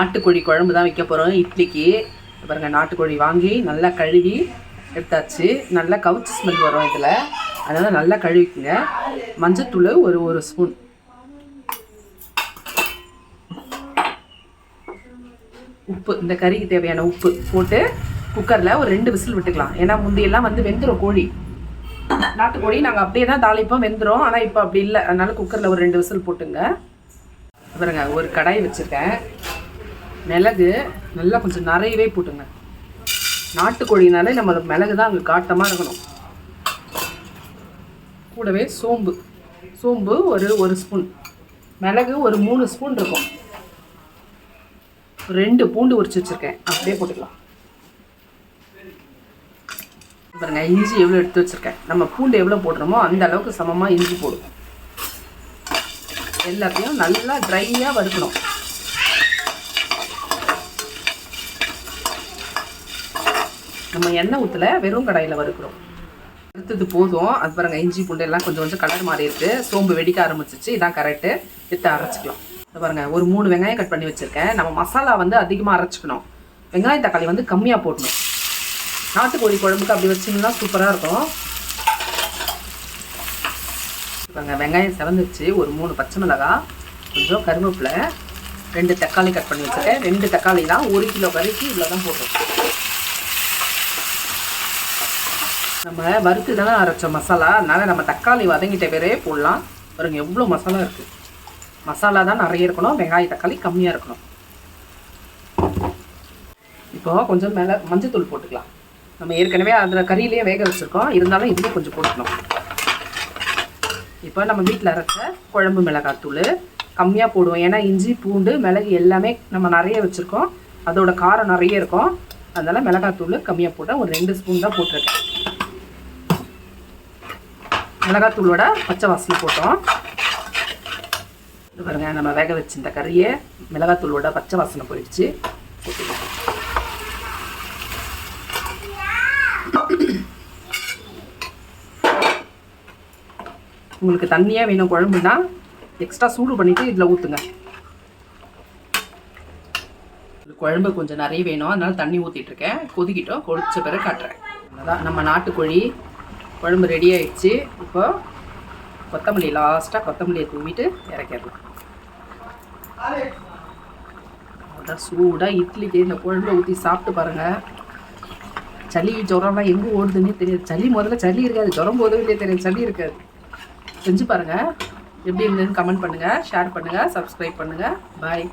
நாட்டுக்கோழி குழம்பு தான் வைக்க போகிறோம் இட்லிக்கு. பாருங்க நாட்டுக்கோழி வாங்கி நல்லா கழுவி எடுத்தாச்சு. நல்லா கவுச்சி ஸ்மெல் வரும் இதில். அதனால் நல்லா கழுவிக்குங்க. மஞ்சத்தூள் ஒரு ஒரு ஸ்பூன் உப்பு. இந்த கறிக்கு தேவையான உப்பு போட்டு குக்கரில் ஒரு ரெண்டு விசில் விட்டுக்கலாம். ஏன்னா முந்தையெல்லாம் வந்து வெந்துடும் கோழி. நாட்டுக்கோழி நாங்கள் அப்படியே தான் தாளிப்போம் வெந்துடும் ஆனால் இப்போ அப்படி இல்லை. அதனால குக்கரில் ஒரு ரெண்டு விசில் போட்டுங்க. பாருங்க ஒரு கடாய் வச்சுருக்கேன். மிளகு நல்லா கொஞ்சம் நிறையவே போட்டுங்க. நாட்டுக்கோழினாலே நம்மளுக்கு மிளகு தான் அங்கே காட்டமாக இருக்கணும். கூடவே சோம்பு. சோம்பு ஒரு ஒரு ஸ்பூன். மிளகு ஒரு மூணு ஸ்பூன் இருக்கும். ரெண்டு பூண்டு உரிச்சு வச்சுருக்கேன். அப்படியே போட்டுக்கலாம். பாருங்க இஞ்சி எவ்வளோ எடுத்து வச்சுருக்கேன். நம்ம பூண்டு எவ்வளோ போடுறோமோ அந்த அளவுக்கு சமமாக இஞ்சி போடுவோம். எல்லாத்தையும் நல்லா ட்ரையாக வறுக்கணும். நம்ம எண்ணெய் ஊற்றல வெறும் கடாயில் வறுக்கிறோம். வறுத்தது போதும். அது பாருங்க இஞ்சி பூண்டு எல்லாம் கொஞ்சம் கொஞ்சம் கலர் மாறி இருக்குது சோம்பு வெடிக்க ஆரம்பிச்சிச்சு. இதான் கரெக்டு எடுத்து அரைச்சிக்கலாம். இது பாருங்க ஒரு மூணு வெங்காயம் கட் பண்ணி வச்சுருக்கேன். நம்ம மசாலா வந்து அதிகமாக அரைச்சிக்கணும். வெங்காயம் தக்காளி வந்து கம்மியாக போடணும். நாட்டுக்கோழி குழம்புக்கு அப்படி வச்சிங்கன்னா சூப்பராக இருக்கும். பாருங்க வெங்காயம் செவந்துருச்சு. ஒரு மூணு பச்சை மிளகாய் கொஞ்சம் கருவேப்பிலை ரெண்டு தக்காளி கட் பண்ணி வச்சுருக்கேன். ரெண்டு தக்காளி தான் ஒரு கிலோ கறிக்கு இவ்வளோ தான் போட்டோம். நம்ம வறுத்து தானே அரைச்ச மசாலா. அதனால் நம்ம தக்காளி வதங்கிட்ட பேரே போடலாம். பாருங்க எவ்வளோ மசாலா இருக்குது மசாலா தான் நிறைய இருக்கணும் வெங்காய தக்காளி கம்மியாக இருக்கணும். இப்போ கொஞ்சம் மேலே மஞ்சத்தூள் போட்டுக்கலாம். நம்ம ஏற்கனவே அதில் கறியிலேயே வேக வச்சுருக்கோம். இருந்தாலும் இதுலேயே கொஞ்சம் போட்டுக்கணும். இப்போ நம்ம வீட்டில் அரைச்ச குழம்பு மிளகாத்தூள் கம்மியாக போடுவோம். ஏன்னா இஞ்சி பூண்டு மிளகு எல்லாமே நம்ம நிறைய வச்சுருக்கோம். அதோட காரம் நிறைய இருக்கும். அதனால் மிளகாத்தூள் கம்மியாக போட்டால் ஒரு ரெண்டு ஸ்பூன் தான் போட்டிருக்கேன். மிளகாத்தூளோட பச்சை வாசனை போட்டோம். இது பாருங்க நம்ம வேக வச்சிருந்த கறியை மிளகாத்தூளோட பச்சை வாசனை போயிடுச்சு. போட்டுக்கலாம் உங்களுக்கு தண்ணியாக வேணும் குழம்புனா எக்ஸ்ட்ரா சூடு பண்ணிவிட்டு இதில் ஊற்றுங்க குழம்பு கொஞ்சம் நிறைய வேணும் அதனால் தண்ணி ஊற்றிட்டுருக்கேன் கொதிக்கிட்டோம் கொதிச்ச பிறகு காட்டுறேன். அதான் நம்ம நாட்டுக்கோழி குழம்பு ரெடி ஆயிடுச்சு. இப்போது கொத்தமல்லி லாஸ்ட்டாக கொத்தமல்லியை தூவிட்டு இறக்கிடலாம். அதான் சூடாக இட்லிக்கு இந்த குழம்பை ஊற்றி சாப்பிட்டு பாருங்கள் சளி ஜுரம்லாம் எங்கே ஓடுதுன்னே தெரியாது. சளி முதல்ல சளி இருக்காது. ஜுரம் போதும் இல்லையே தெரியாது. சளி இருக்காது. செஞ்சு பாருங்கள் எப்படி இருந்ததுன்னு கமெண்ட் பண்ணுங்கள் ஷேர் பண்ணுங்கள் சப்ஸ்கிரைப் பண்ணுங்கள் பாய்